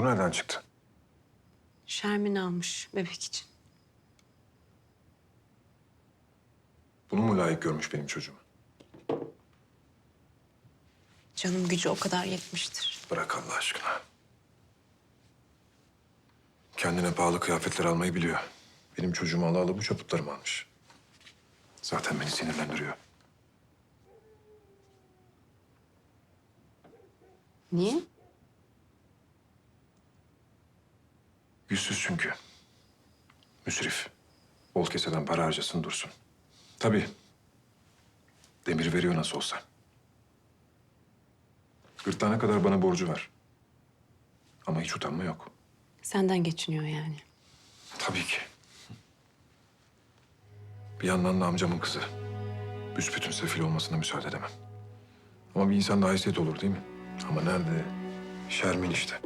Bu nereden çıktı? Şermin almış bebek için. Bunu mu layık görmüş benim çocuğum? Canım gücü o kadar yetmiştir. Bırak Allah aşkına. Kendine pahalı kıyafetler almayı biliyor. Benim çocuğumu ala ala bu çaputlarımı almış. Zaten beni sinirlendiriyor. Niye? Yüzsüz çünkü. Müsrif. Bol keseden para harcasın dursun. Tabii. Demir veriyor nasıl olsa. Gırtlağına kadar bana borcu var. Ama hiç utanma yok. Senden geçiniyor yani. Tabii ki. Bir yandan da amcamın kızı. Büsbütün sefil olmasına müsaade edemem. Ama bir insan da haysiyet olur değil mi? Ama nerede? Şermin işte.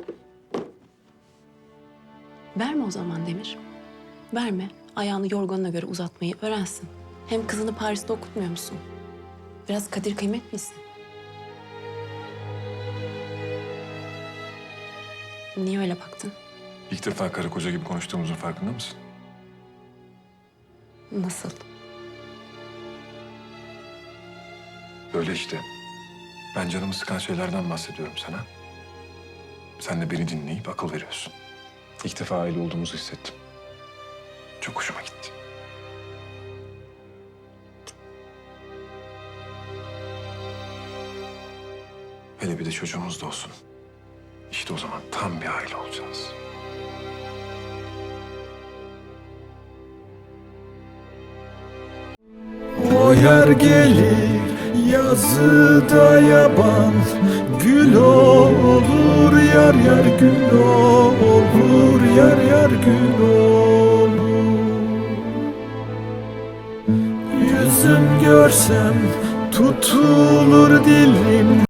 Verme o zaman Demir. Verme. Ayağını yorganına göre uzatmayı öğrensin. Hem kızını Paris'te okutmuyor musun? Biraz kadir kıymet bilsin. Niye öyle baktın? İlk defa karı koca gibi konuştuğumuzun farkında mısın? Nasıl? Öyle işte. Ben canımı sıkan şeylerden bahsediyorum sana. Sen de beni dinleyip akıl veriyorsun. İlk defa aile olduğumuzu hissettim. Çok hoşuma gitti. Hele bir de çocuğumuz da olsun. İşte o zaman tam bir aile olacağız. O yer gelir yazıda yaban Gül olur yar yar gül olur Yar yar gül olur. Yüzüm görsem tutulur dilim